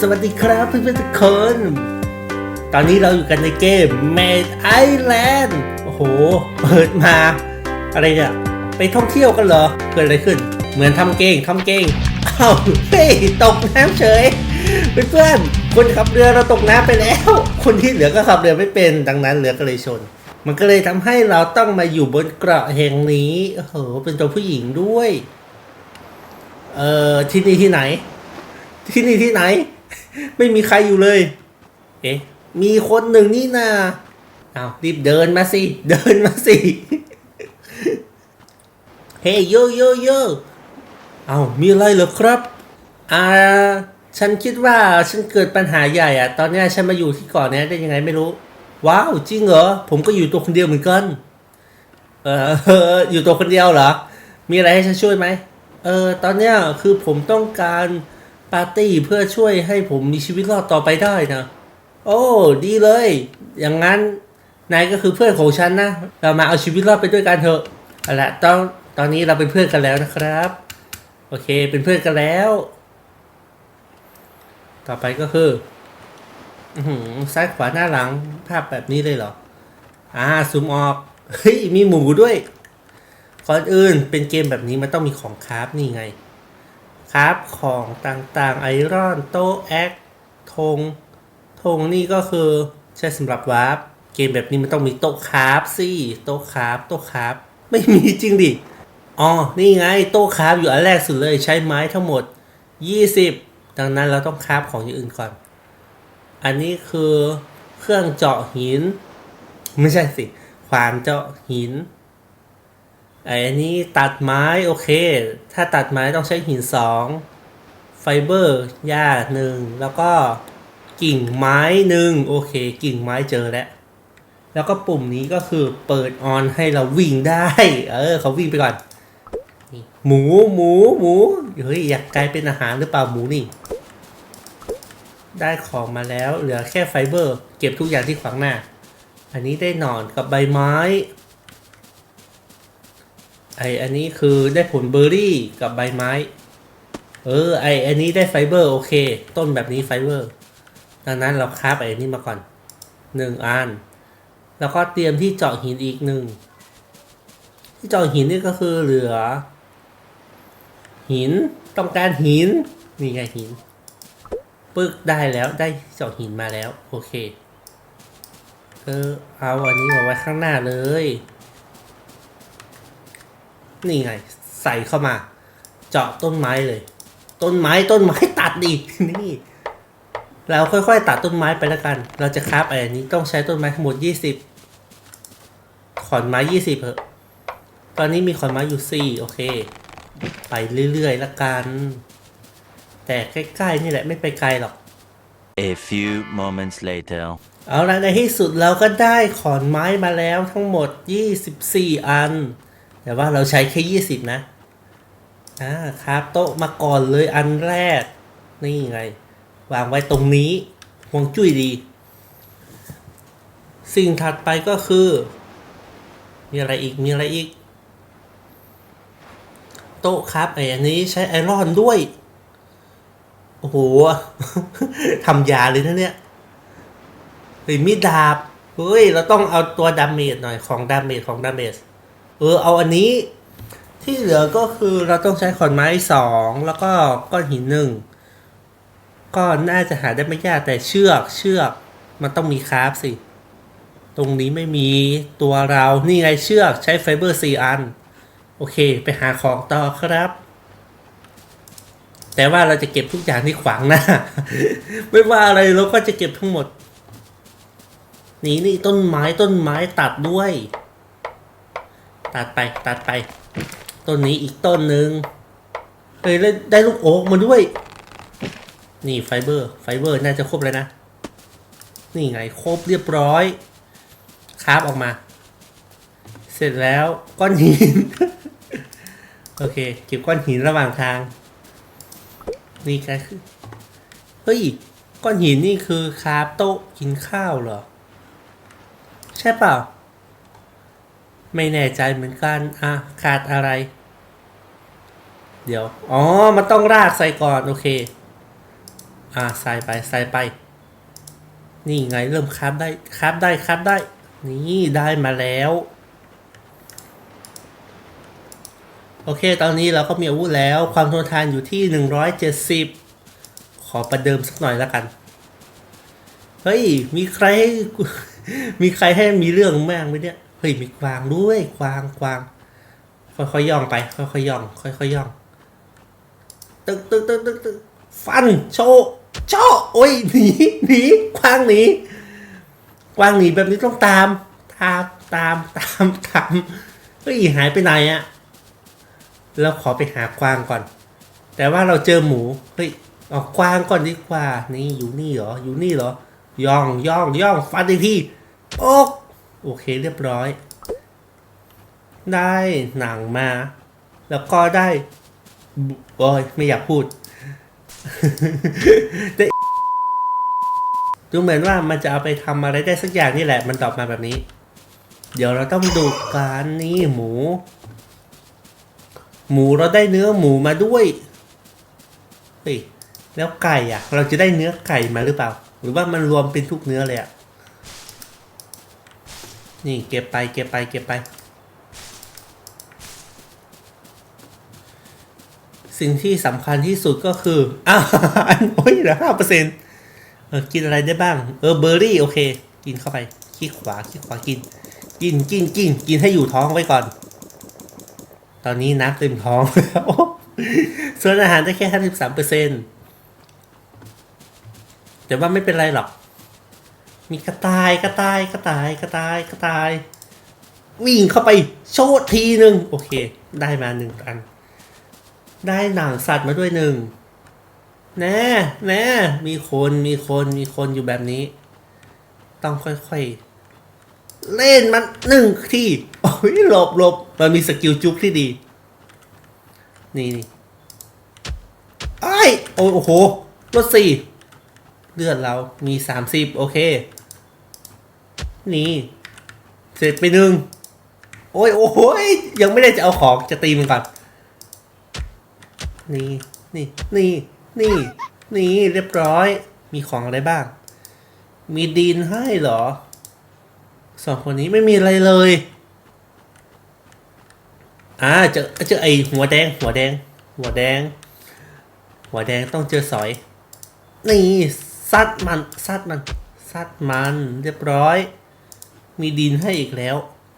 สวัสดีครับเพื่อนๆทุกคน ตอนนี้เราอยู่กันในเกม Made Island โอ้โห เปิดมา อะไรเนี่ย ไปท่องเที่ยวกันเหรอ เกิดอะไรขึ้น เหมือนทำเก่งทำเก่งอ้าวเฮ้ย ตกน้ำเฉย เพื่อนๆ คนขับเรือเราตกน้ำไปแล้ว คนที่เหลือก็ขับเรือไม่เป็น ดังนั้นเรือก็เลยชน มันก็เลยทำให้เราต้องมาอยู่บนเกาะแห่งนี้ โอ้โห เป็นตัวผู้หญิงด้วย เอ่อ ที่นี่ที่ไหน ที่นี่ที่ไหน ไม่มีใครอยู่เลย เอ๊ะ มีคนหนึ่งนี่นาอ้าวรีบเดินมาสิ เดินมาสิ เฮ้ยโยโยโยเอามีอะไรเหรอครับ อ่า ฉันคิดว่าฉันเกิดปัญหาใหญ่อะตอนนี้ฉันมาอยู่ที่เกาะนี้ได้ยังไงไม่รู้ ว้าว จริงเหรอ ผมก็อยู่ตัวคนเดียวเหมือนกัน เอออยู่ตัวคนเดียวเหรอ มีอะไรให้ฉันช่วยไหม เออ ตอนเนี้ยคือผมต้องการ ปาร์ตี้เพื่อช่วยให้ผมมีชีวิตรอดต่อไปได้นะ โอ้ ดีเลย อย่างนั้น นายก็คือเพื่อนของฉันนะ เรามาเอาชีวิตรอดไปด้วยกันเถอะเอาละตอนตอนนี้เราเป็นเพื่อนกันแล้วนะครับ โอเค เป็นเพื่อนกันแล้ว ต่อไปก็คืออืซ้ายขวาหน้าหลัง ภาพแบบนี้เลยเหรอ อ่าซูมออก เฮ้ย มีหมูด้วยก่อนอื่นเป็นเกมแบบนี้มันต้องมีของคราฟนี่ไง คราฟของต่างๆไอรอนโตแอคธงธงนี่ก็คือใช้สำหรับวาร์ปเกมแบบนี้มันต้องมีโต๊ะคราฟสิโต๊ะคราฟโต๊ะคราฟไม่มีจริงดิอ๋อนี่ไงโต๊ะคราฟอยู่อันแรกสุดเลยใช้ไม้ทั้งหมด 20 ดังนั้นเราต้องคราฟของอย่างอื่นก่อน อันนี้คือเครื่องเจาะหิน ไม่ใช่สิขวานเจาะหิน ไอ้นี้ตัดไม้โอเค ถ้าตัดไม้ต้องใช้หินสองไฟเบอร์หญ้าหนึ่งแล้วก็กิ่งไม้หนึ่งโอเค กิ่งไม้เจอแล้ว แล้วก็ปุ่มนี้ก็คือเปิดออนให้เราวิ่งได้ เออเขาวิ่งไปก่อนหมูหมูหมูเฮ้ยอยากกลายเป็นอาหารหรือเปล่าหมูนี่ ได้ของมาแล้วเหลือแค่ไฟเบอร์ เก็บทุกอย่างที่ขวางหน้า อันนี้ได้หนอนกับใบไม้ ไออันนี้คือได้ผลเบอร์รี่กับใบไม้ เออ ไออันนี้ได้ไฟเบอร์ โอเค ต้นแบบนี้ไฟเบอร์ ดังนั้นเราคราบไออันนี้มาก่อนหนึ่งอัน แล้วก็เตรียมที่เจาะหินอีกหนึ่ง ที่เจาะหินนี่ก็คือเหลือ หินต้องการหินนี่ไงหินปึ๊กได้แล้วได้เจาะหินมาแล้ว โอเค เออเอาอันนี้มาไว้ข้างหน้าเลย นี่ไง ใส่เข้ามา เจาะต้นไม้เลย ต้นไม้ต้นไม้ตัดดินี่ เราค่อยๆ ตัดต้นไม้ไปแล้วกัน เราจะคราฟไอ้อันนี้ต้องใช้ต้นไม้ทั้งหมดยี่สิบขอนไม้ยี่สิบเหอะตอนนี้มีขอนไม้อยู่สี่โอเค ไปเรื่อยๆละกัน แต่ใกล้ๆนี่แหละไม่ไปไกลหรอก A few moments later. เอาละในที่สุดเราก็ได้ขอนไม้มาแล้วทั้งหมด 24 อัน แต่ว่าเราใช้แค่20นะอ่าคราบโต๊ะมาก่อนเลยอันแรก นี่ไง วางไว้ตรงนี้ห่วงจุ้ยดี สิ่งถัดไปก็คือ มีอะไรอีกมีอะไรอีก โต๊ะครับไออันนี้ใช้ไอรอนด้วย โอ้โหทำยาเลยนะเนี่ยเฮ้ยมีดดาบเฮ้ย เราต้องเอาตัวดาเมจหน่อยของดาเมจของดาเมจ เออเอาอันนี้ที่เหลือก็คือเราต้องใช้ขอนไม้สองแล้วก็ก้อนหินหนึ่งก็น่าจะหาได้ไม่ยากแต่เชือกเชือกมันต้องมีคราฟสิ ตรงนี้ไม่มีตัวเรานี่ไงเชือกใช้ไฟเบอร์สี่อัน โอเค ไปหาของต่อครับ แต่ว่าเราจะเก็บทุกอย่างที่ขวางหน้า ไม่ว่าอะไรเราก็จะเก็บทั้งหมด นี่นี่ต้นไม้ต้นไม้ตัดด้วย ตัดไปตัดไป ต้นนี้อีกต้นหนึ่งเฮ้ยได้ได้ลูกโอ๊กมาด้วย นี่ไฟเบอร์ ไฟเบอร์น่าจะครบแล้วนะ นี่ไงครบเรียบร้อยคราฟออกมา เสร็จแล้วก้อนหิน โอเคเก็บก้อนหินระหว่างทาง นี่ก็คือเฮ้ยก้อนหินนี่คือคราฟโต๊ะกินข้าวเหรอ ใช่เปล่า ไม่แน่ใจเหมือนกันอะขาดอะไร เดี๋ยว อ๋อ มันต้องรากใส่ก่อน โอเค อ่าใส่ไปใส่ไป นี่ไงเริ่มคราบได้คราบได้คราบได้ นี่ได้มาแล้ว โอเค ตอนนี้เราก็มีอาวุธแล้ว ความทนทานอยู่ที่ 170 ขอประเดิมสักหน่อยแล้วกัน เฮ้ย มีใครให้มีใครให้มีเรื่องแม่งไหมเนี่ย เฮ้ยมีกวางด้วยกวางกวาง ค่อยๆย่องไป ค่อยๆย่อง ค่อยๆย่อง ตึกตึกตึกตึกตึกฟันโชว์โชว์โอ้ยหนีหนีกวางหนีกวางหนีแบบนี้ต้องตามตามตามตามตามเฮ้ยหายไปไหนอะเราขอไปหากวางก่อน แต่ว่าเราเจอหมูเฮ้ยเอากวางก่อนดีกว่า นี่อยู่นี่เหรออยู่นี่เหรอย่องย่องย่องฟันอีกทีโอ๊ก โอเคเรียบร้อย ได้หนังมา แล้วก็ได้บุโอ้ยไม่อยากพูดได้ดูเหมือนว่ามันจะเอาไปทำอะไรได้สักอย่างนี่แหละ มันตอบมาแบบนี้ เดี๋ยวเราต้องดูการนี่หมู หมูเราได้เนื้อหมูมาด้วยเฮ้ยแล้วไก่อะเราจะได้เนื้อไก่มาหรือเปล่า หรือว่ามันรวมเป็นทุกเนื้อเลยอะ นี่เก็บไปเก็บไปเก็บไป สิ่งที่สำคัญที่สุดก็คืออ้าวอันโอ้ยเหลือห้าเปอร์เซ็นต์เออกินอะไรได้บ้าง เออเบอร์รี่โอเค กินเข้าไปขี้ขวาขี้ขวากิน กินกินกินกินให้อยู่ท้องไว้ก่อน ตอนนี้น้ำเต็มท้องแล้วส่วนอาหารได้แค่ห้าสิบสามเปอร์เซ็นต์แต่ว่าไม่เป็นไรหรอก มีกระต่ายกระต่ายกระต่ายกระต่ายกระต่าย วิ่งเข้าไปโชดทีหนึ่งโอเค ได้มาหนึ่งอัน ได้หนังสัตว์มาด้วยหนึ่งแน่แน่มีคนมีคนมีคนอยู่แบบนี้ ต้องค่อยๆ เล่นมันหนึ่งทีโอ้ยหลบหลบมันมีสกิลจุกที่ดี นี่นี่ไอ้ายโอ้โอ้โหลดสี่เลือดเรามีสามสิบโอเค นี่เสร็จไปหนึ่งโอ้ยโอ้ยยังไม่ได้จะเอาของจะตีมันก่อนนี่นี่นี่นี่นี่เรียบร้อย มีของอะไรบ้าง มีดินให้เหรอสองคนนี้ไม่มีอะไรเลยอ่าเจอเจอไอหัวแดง หัวแดง หัวแดง หัวแดงต้องเจอสอย นี่ซัดมันซัดมันซัดมัน เรียบร้อย มีดินให้อีกแล้ว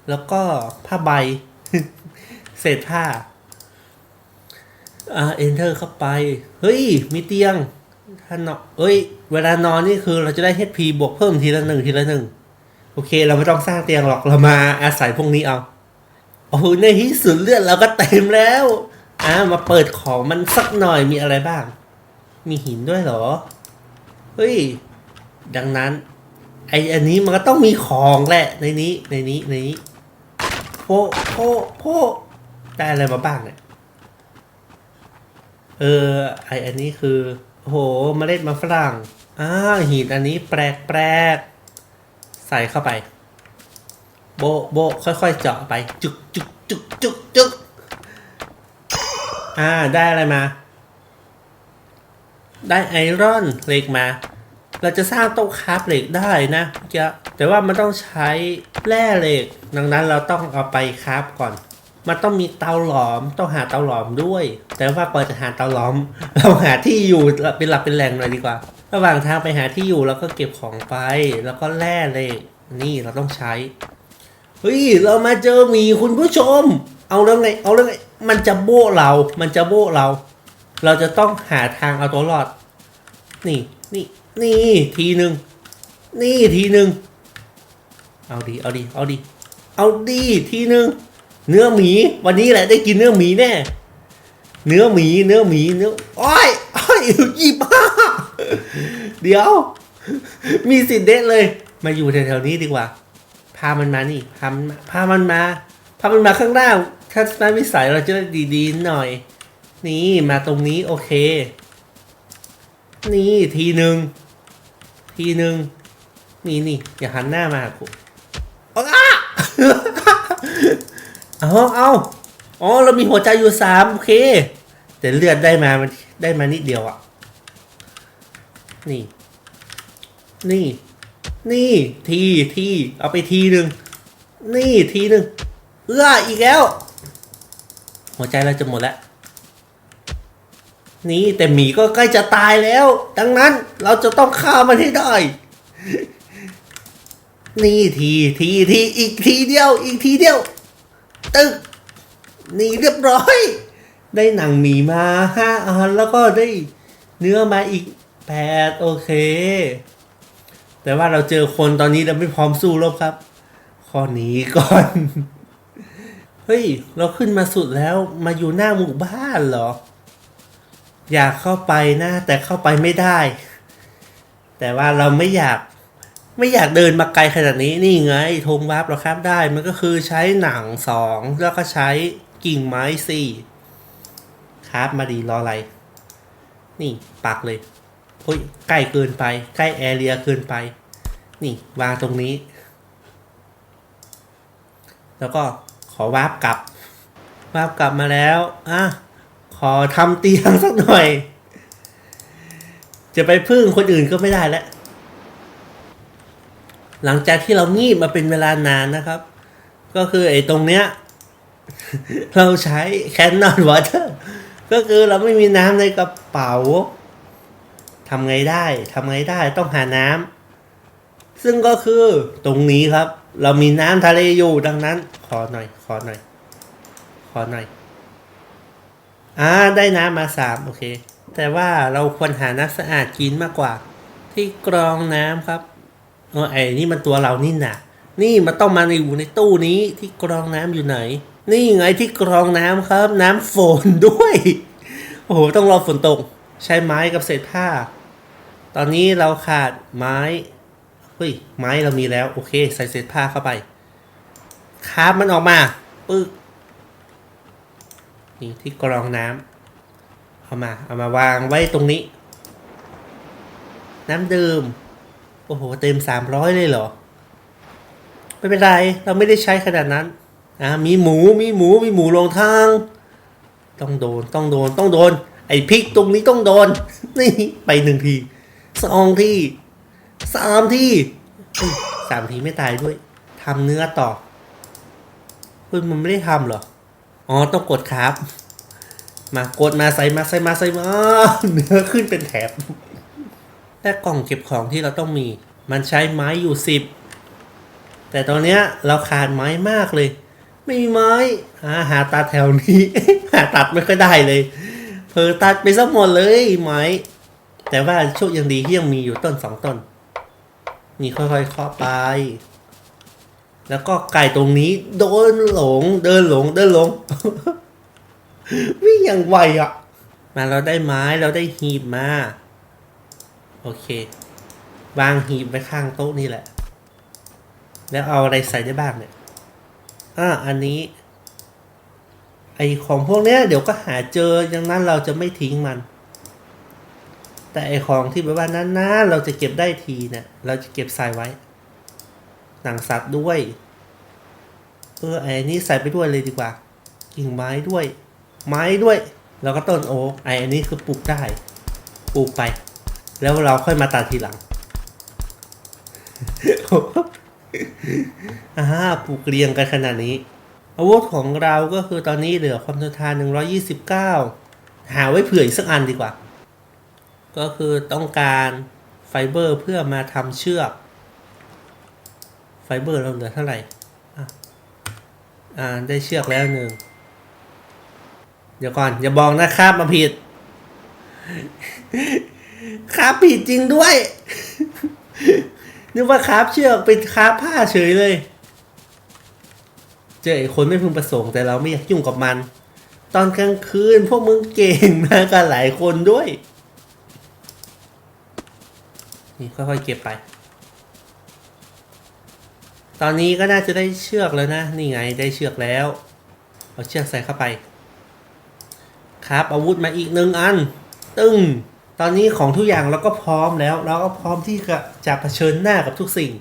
แล้วก็ผ้าใบ เศษผ้า อ่า enter เข้าไป เฮ้ย มีเตียงถ้านอนเอ้ย เวลานอนนี่คือเราจะได้ HP บวกเพิ่มทีละหนึ่งทีละหนึ่งโอเค เราไม่ต้องสร้างเตียงหรอกเรามาอาศัยพวกนี้เอา โอ้โหในที่สุดเลือดเราก็เต็มแล้วอ่ามาเปิดของมันสักหน่อยมีอะไรบ้าง มีหินด้วยเหรอ เฮ้ย ดังนั้น ไออันนี้มันก็ต้องมีของแหละในนี้ในนี้ในนี้โพโพโพได้อะไรมาบ้างเนี่ย เออไออันนี้คือโอ้โหเมล็ดมาฝรั่งอ่าหินอันนี้แปลกแปลกใส่เข้าไป โบโบค่อยๆเจาะไป จุกจุกจุกจุกจุกอ่าได้อะไรมา ได้ไอรอนเหล็กมา เราจะสร้างโต๊ะคราฟเหล็กได้นะจะแต่ว่ามันต้องใช้แร่เหล็ก ดังนั้นเราต้องเอาไปคราฟก่อน มันต้องมีเตาหลอมต้องหาเตาหลอมด้วย แต่ว่าก่อนจะหาเตาหลอม เราหาที่อยู่เป็นหลักเป็นแหล่งหน่อยดีกว่า ระหว่างทางไปหาที่อยู่เราก็เก็บของไป แล้วก็แร่เหล็กนี่เราต้องใช้เฮ้ยเรามาเจอหมีคุณผู้ชม เอาแล้วไงเอาแล้วไงมันจะโบ้เรา มันจะโบ้เรา เราจะต้องหาทางเอาตัวรอด นี่นี่ นี่ทีหนึ่งนี่ทีหนึ่งเอาดีเอาดีเอาดีเอาดีทีหนึ่งเนื้อหมี วันนี้แหละได้กินเนื้อหมีแน่เนื้อหมีเนื้อหมีเนื้อโอ้ยโอ้ยยี่บ้าเดี๋ยว มีสิทธิ์เด็ดเลย มาอยู่แถวๆนี้ดีกว่า พามันมานี่พามันมาพามันมาพามันมาข้างหน้าทัศนวิสัยเราจะได้ดีๆหน่อย นี่มาตรงนี้โอเค นี่ทีหนึ่ง ทีหนึ่งนี่นี่อย่าหันหน้ามาหากูเอาอะเอาเอาอ๋อเรามีหัวใจอยู่สามโอเค แต่เลือดได้มามันได้มานิดเดียวอะนี่ นี่ นี่ทีทีเอาไปทีหนึ่งนี่ทีหนึ่งเอื้ออีกแล้ว หัวใจเราจะหมดแล้ว นี่แต่หมีก็ใกล้จะตายแล้ว ดังนั้นเราจะต้องฆ่ามันให้ได้ นี่ทีทีทีอีกทีเดียว อีกทีเดียว ตึก นี่เรียบร้อย ได้หนังหมีมาห้าอันแล้วก็ได้เนื้อมาอีกแปดโอเค แต่ว่าเราเจอคนตอนนี้เราไม่พร้อมสู้รบครับ ข้อนี้ก่อน เฮ้ย เราขึ้นมาสุดแล้วมาอยู่หน้าหมู่บ้านเหรอ อยากเข้าไปนะ แต่เข้าไปไม่ได้ แต่ว่าเราไม่อยากไม่อยากเดินมาไกลขนาดนี้นี่ไงธงวับเราครับได้มันก็คือใช้หนังสองแล้วก็ใช้กิ่งไม้สี่ครับมาดีรออะไร นี่ปักเลยโอ้ยใกล้เกินไป ใกล้แอเรียเกินไป นี่วางตรงนี้ แล้วก็ขอวาร์ปกลับวาร์ปกลับมาแล้วอะ ขอทำเตียงสักหน่อย จะไปพึ่งคนอื่นก็ไม่ได้แล้ว หลังจากที่เรางีบมาเป็นเวลานานนะครับ ก็คือไอ้ตรงเนี้ย เราใช้ Canon Water ก็คือเราไม่มีน้ำในกระเป๋าทำไงได้ทำไงได้ต้องหาน้ำซึ่งก็คือตรงนี้ครับ เรามีน้ำทะเลอยู่ดังนั้น ขอหน่อย ขอหน่อย ขอหน่อย อ่าได้น้ำมาสามโอเค แต่ว่าเราควรหาน้ำสะอาดกินมากกว่า ที่กรองน้ำครับเออไอ้นี่มันตัวเรานี่นะนี่มันต้องมาในอยู่ในตู้นี้ที่กรองน้ำอยู่ไหน นี่ไงที่กรองน้ำครับ น้ำฝนด้วย โอ้โหต้องรอฝนตก ใช้ไม้กับเศษผ้า ตอนนี้เราขาดไม้เฮ้ยไม้เรามีแล้ว โอเค ใส่เศษผ้าเข้าไปคาบมันออกมาปึ๊ก นี่ที่กรองน้ำเอามาเอามาวางไว้ตรงนี้ น้ำดื่ม โอ้โห เต็มสามร้อยเลยเหรอ ไม่เป็นไร เราไม่ได้ใช้ขนาดนั้นอ่ามีหมูมีหมูมีหมูลงทาง ต้องโดนต้องโดนต้องโดน ไอ้พริกตรงนี้ต้องโดน นี่ไปหนึ่งทีสองทีสามทีสามทีไม่ตายด้วยทำเนื้อต่อเฮ้ยมันไม่ได้ทำเหรอ อ๋อต้องกดครับ มากดมาใส่มาใส่มาใส่มาเนื้อขึ้นเป็นแถบและกล่องเก็บของที่เราต้องมี มันใช้ไม้อยู่สิบแต่ตอนเนี้ยเราขาดไม้มากเลย ไม่มีไม้หาหาตัดแถวนี้ หาตัดไม่ค่อยได้เลยเพอตัดไปซะหมดเลยไม้แต่ว่าโชคยังดีที่ยังมีอยู่ต้นสองต้น นี่ค่อยๆเคาะไป แล้วก็ไก่ตรงนี้โดนหลง เดินหลง เดินหลง วิ่งอย่างไวอะ มาเราได้ไม้เราได้หีบมา โอเค วางหีบไว้ข้างโต๊ะนี่แหละ แล้วเอาอะไรใส่ได้บ้างเนี่ยอ่าอันนี้ ไอของพวกเนี้ย เดี๋ยวก็หาเจอดังนั้นเราจะไม่ทิ้งมัน แต่ไอของที่แบบว่านั้นนะเราจะเก็บได้ทีเนี่ยเราจะเก็บใส่ไว้ หนังสัตว์ด้วย เออไอ้นี่ใส่ไปด้วยเลยดีกว่ากิ่งไม้ด้วย ไม้ด้วย แล้วก็ต้นโอ๊กไอ้อันนี้คือปลูกได้ปลูกไป แล้วเราค่อยมาตัดทีหลังอ่าปลูกเรียงกันขนาดนี้ อาวุธของเราก็คือตอนนี้เหลือความทนทาน 129 หาไว้เผื่ออีกสักอันดีกว่า ก็คือต้องการไฟเบอร์เพื่อมาทำเชือก ไฟเบอร์เราเหลือเท่าไหร่ อ่า ได้เชือกแล้วหนึ่ง เดี๋ยวก่อน อย่าบอกนะครับมาผิด ครับผิดจริงด้วย นึกว่าครับเชือกเป็นครับผ้าเฉยเลย เจอไอ้คนไม่พึงประสงค์แต่เราไม่อยากยุ่งกับมัน ตอนกลางคืนพวกมึงเก่งมากันหลายคนด้วย นี่ค่อยๆเก็บไป ตอนนี้ก็น่าจะได้เชือกแล้วนะ นี่ไงได้เชือกแล้ว เอาเชือกใส่เข้าไป ครับอาวุธมาอีกหนึ่งอัน ตึ้งตอนนี้ของทุกอย่างเราก็พร้อมแล้ว เราก็พร้อมที่จะจะเผชิญหน้ากับทุกสิ่ง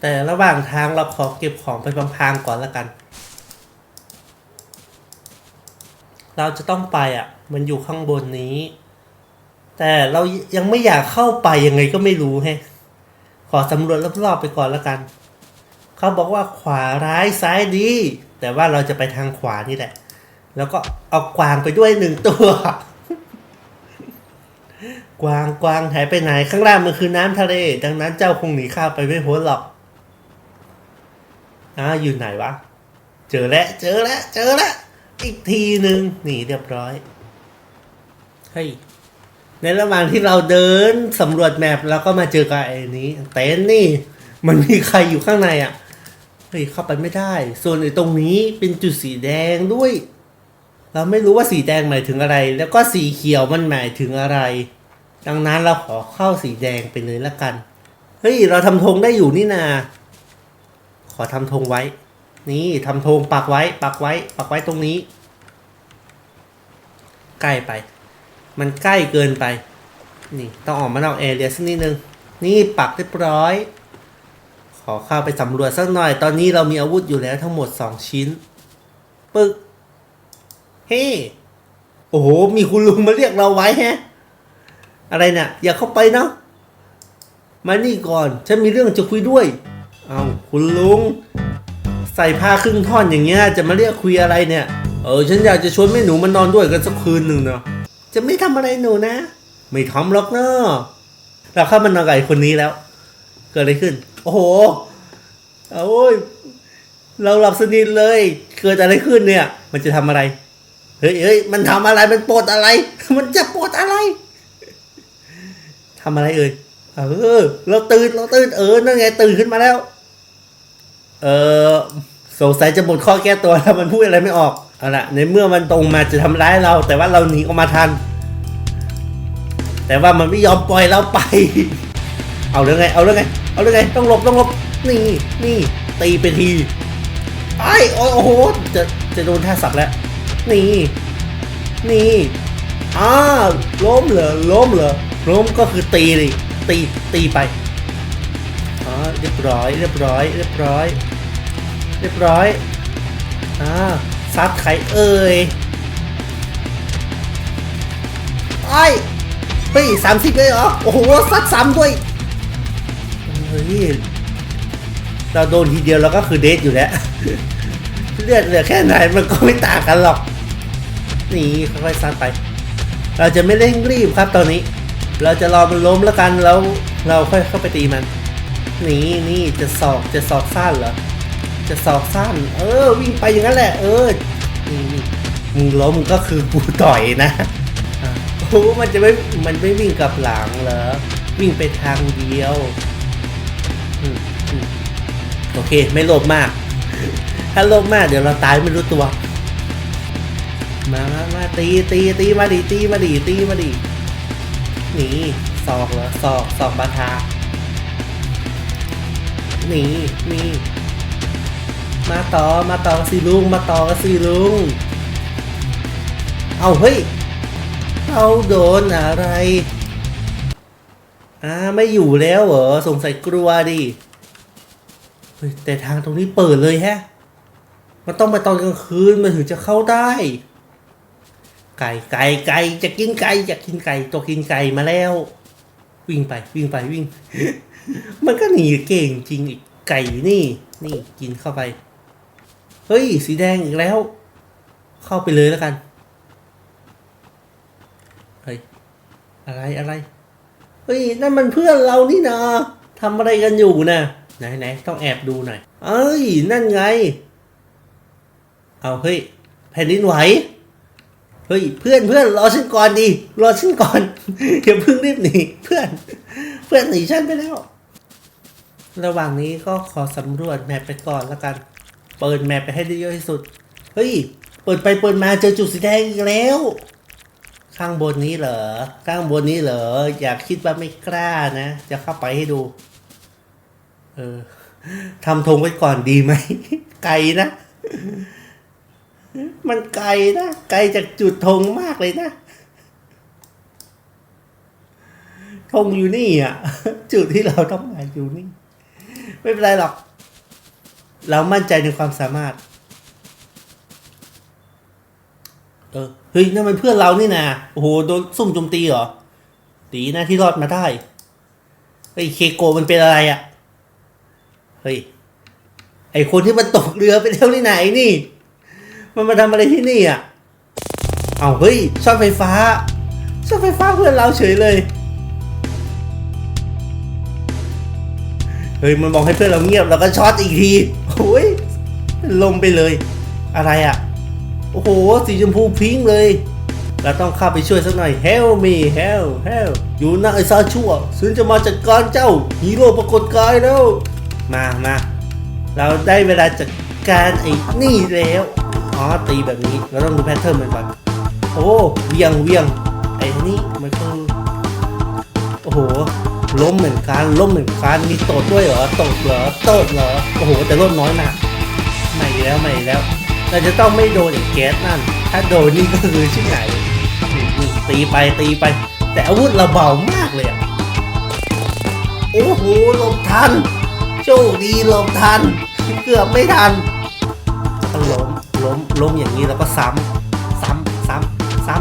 แต่ระหว่างทางเราขอเก็บของไปพางๆก่อนละกัน เราจะต้องไปอะ มันอยู่ข้างบนนี้ แต่เรายังไม่อยากเข้าไปยังไงก็ไม่รู้แฮะขอสำรวจรอบๆไปก่อนล้วกัน เขาบอกว่าขวาร้ายซ้ายดี แต่ว่าเราจะไปทางขวานี่แหละ แล้วก็เอากวางไปด้วยหนึ่งตัว กวางกวางหายไปไหนข้างล่างมันคือน้ำทะเล ดังนั้นเจ้าคงหนีข้าไปไม่พ้นหรอกอ้าอยู่ไหนวะ เจอแล้วเจอแล้วเจอแล้วอีกทีหนึ่งหนีเรียบร้อยเฮ้ยในระหว่างที่เราเดินสำรวจแมพแล้วก็มาเจอกับไอ้นี้เต็นท์นี่ มันมีใครอยู่ข้างในอะ เฮ้ยเข้าไปไม่ได้ ส่วนไอ้ตรงนี้เป็นจุดสีแดงด้วย เราไม่รู้ว่าสีแดงหมายถึงอะไร แล้วก็สีเขียวมันหมายถึงอะไร ดังนั้นเราขอเข้าสีแดงไปเลยละกัน เฮ้ย เราทำธงได้อยู่นี่นา ขอทำธงไว้ นี่ทำธงปักไว้ ปักไว้ ปักไว้ตรงนี้ ใกล้ไป มันใกล้เกินไป นี่ต้องออกมานอกแอเรียสักนิดนึง นี่ปักเรียบร้อย อเข้าไปสำรวจสักหน่อย ตอนนี้เรามีอาวุธอยู่แล้วทั้งหมดสองชิ้น ปึ๊ก เฮ้ โอ้โห มีคุณลุงมาเรียกเราไว้แฮะ อะไรเนี่ย อย่าเข้าไปเนาะมานี่ก่อน ฉันมีเรื่องจะคุยด้วย เอาคุณลุง ใส่ผ้าครึ่งท่อนอย่างเงี้ย จะมาเรียกคุยอะไรเนี่ย เออ ฉันอยากจะชวนแม่หนูมานอนด้วยกันสักคืนหนึ่งเนาะ จะไม่ทำอะไรหนูนะ ไม่ทำหรอกเนาะเราเข้ามานอนกับไอ้คนนี้แล้ว เกิดอะไรขึ้น โอ้โหโอ้ยเราหลับสนิทเลย เกิดอะไรขึ้นเนี่ย มันจะทำอะไร เฮ้ยเฮ้ยมันทำอะไร มันปวดอะไร มันจะปวดอะไรทำอะไรเอ่ย เออ เราตื่น เราตื่น เออ นั่นไง ตื่นขึ้นมาแล้ว เออ สงสัยจะหมดข้อแก้ตัวแล้วมันพูดอะไรไม่ออก เอาละในเมื่อมันตรงมาจะทำร้ายเรา แต่ว่าเราหนีออกมาทัน แต่ว่ามันไม่ยอมปล่อยเราไป เอาเรื่องไง เอาเรื่องไง เอาเรื่องไงต้องหลบต้องหลบนี่นี่ตีไปทีไอ้โอ้โอ้โหจะจะโดนท่าสับแล้ว นี่ นี่อ้าล้มเหรอล้มเหรอล้มก็คือตีเลยตีตีไปอ๋อเรียบร้อย เรียบร้อย เรียบร้อย เรียบร้อยอ่าซัดไข่เอ่ยไอ้เฮ้ยสามสิบเลยเหรอ โอ้โหซัดซ้ำด้วย เฮ้ยเราโดนทีเดียวเราก็คือเดทอยู่แล้วเลือดเหลือแค่ไหนมันก็ไม่ต่างกันหรอก นี่ค่อยๆซัดไป เราจะไม่เร่งรีบครับตอนนี้ เราจะรอมันล้มแล้วกันแล้วเราค่อยเข้าไปตีมันนี่นี่จะสอกจะสอกสั้นเหรอจะสอกสั้น เออ วิ่งไปอย่างนั้นแหละ เออนี่นี่มึงล้มก็คือกูต่อยนะโอ้มันจะไม่มันไม่วิ่งกลับหลังเหรอวิ่งไปทางเดียว โอเค ไม่โลภมาก ถ้าโลภมากเดี๋ยวเราตายไม่รู้ตัว มามามาตีตีตีมาดิตีมาดิตีมาดิหนีศอกเหรอศอกศอกบาทาหนีนี่มาต่อมาต่อสิลุงมาต่อสิลุง เอาเฮ้ยเราโดนอะไรอ่าไม่อยู่แล้วเหรอสงสัยกลัวดิ เฮ้ยแต่ทางตรงนี้เปิดเลยแฮะ มันต้องไปตอนกลางคืนมันถึงจะเข้าได้ ไก่ไก่ไก่จะกินไก่จะกินไก่ตัวกินไก่มาแล้ว วิ่งไปวิ่งไปวิ่ง มันก็หนีเก่งจริงอีกไก่นี่ นี่กินเข้าไป เฮ้ย สีแดงอีกแล้ว เข้าไปเลยแล้วกันเฮ้ยอะไรอะไรเฮ้ยนั่นมันเพื่อนเรานี่นะทำอะไรกันอยู่นะ ไหนไหนต้องแอบดูหน่อย เอ้ย นั่นไง เอาเฮ้ย แผ่นดินไหว เฮ้ย เพื่อนเพื่อนรอฉันก่อนดิรอฉันก่อนอย่าเพิ่งรีบหนีเพื่อน เพื่อนหนีฉันไปแล้ว ระหว่างนี้ก็ขอสำรวจแมปไปก่อนแล้วกัน เปิดแมปไปให้ได้เยอะที่สุด เฮ้ย เปิดไปเปิดมาเจอจุดสีแดงอีกแล้วข้างบนนี้เหรอ ข้างบนนี้เหรอ อยากคิดว่าไม่กล้านะ จะเข้าไปให้ดู เออทำธงไว้ก่อนดีไหม ไกลนะ มันไกลนะ ไกลจากจุดธงมากเลยนะธงอยู่นี่อะ จุดที่เราต้องมาอยู่นี่ ไม่เป็นไรหรอก เรามั่นใจในความสามารถ เออเฮ้ยนั่นมันเพื่อนเรานี่นะโอ้โหโดนซุ่มโจมตีเหรอดีนะที่รอดมาได้เฮ้เคโกมันเป็นอะไรอะ่ะ เฮ้ย ไอคนที่มันตกเรือไปเที่ยวที่ไหนนี่ มันมาทำอะไรที่นี่อะ เอาเฮ้ยช็อตไฟฟ้าช็อตไฟฟ้าเพื่อนเราเฉยเลย เฮ้ยมันบอกให้เพื่อนเราเงียบแล้วก็ช็อตอีกทีโอ้ยลมไปเลย อะไรอะ โอ้โห สีชมพูพิงค์เลย เราต้องเข้าไปช่วยสักหน่อย Help me help help อยู่นะไอ้ซาชั่วฉันจะมาจัดการเจ้าฮีโร่ปรากฏกายแล้ว มามาเราได้เวลาจัดการไอ้นี่แล้ว อ๋อตีแบบนี้ เราต้องดูแพทเทิร์นมันก่อน โอ้เวียงเวียงไอ้นี่มันก็โอ้โห ล้มเหมือนกันล้มเหมือนกันมีตดด้วยเหรอตดเหรอตดเหรอ โอ้โห แต่ลดน้อยมากใหม่แล้วใหม่แล้ว เราจะต้องไม่โดนไอ้แก๊สนั่น ถ้าโดนนี่ก็คือชิ้นไหนตีไปตีไป แต่อาวุธเราเบามากเลยอะโอ้โหลบทัน ชคดีหลบทัน เกือบไม่ทันต้องล้มล้มล้มอย่างนี้แล้วก็ซ้ำซ้ำซ้ำซ้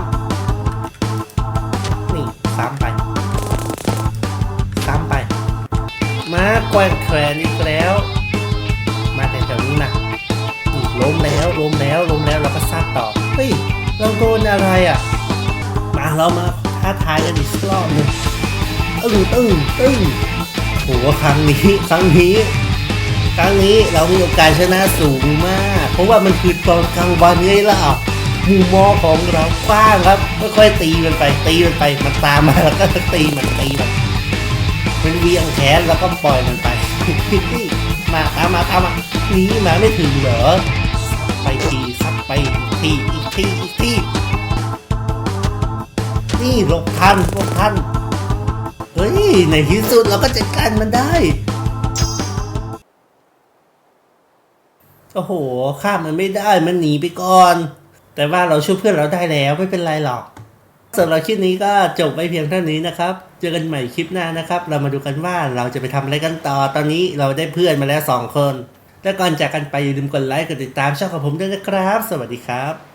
ำนี่ซ้ำไป ซ้ำไป มาแกว่งแขนอีกแล้ว มาแต่แถวนี้มานี่ล้มแล้วล้มแล้วล้มแล้วเราก็ซัดต่อเฮ้ยเราโดนอะไรอะ มาเรามาท้าทายกันอีกรอบหนึงตึ้งตึ้งตึ้ง หครั้งนี้ครั้งนี้ ครั้งนี้เรามีโอกาสชนะสูงมาก เพราะว่ามันคือตอนกลางวันไงล่ะมุมมองของเรากว้างครับค่อยๆตีมันไป ตีมันไปมันตามมาแล้วก็ตีมันตีมันมันเวียงแขนแล้วก็ปล่อยมันไปมาตามมาตามมาหนีมาไม่ถึงเหรอไปทีซับไปอีกทีอีกทีอีกทีนี่หลบทันหลบทัน เฮ้ย ในที่สุดเราก็จัดการมันได้ โอ้โหข้ามมันไม่ได้มันหนีไปก่อน แต่ว่าเราช่วยเพื่อนเราได้แล้วไม่เป็นไรหรอกสำหรับคลิปนี้ก็จบไปเพียงเท่านี้นะครับ เจอกันใหม่คลิปหน้านะครับ เรามาดูกันว่าเราจะไปทำอะไรกันต่อ ตอนนี้เราได้เพื่อนมาแล้วสองคน และก่อนจากกันไปอย่าลืมกดไลค์กดติดตามช่องของผมด้วยนะครับ สวัสดีครับ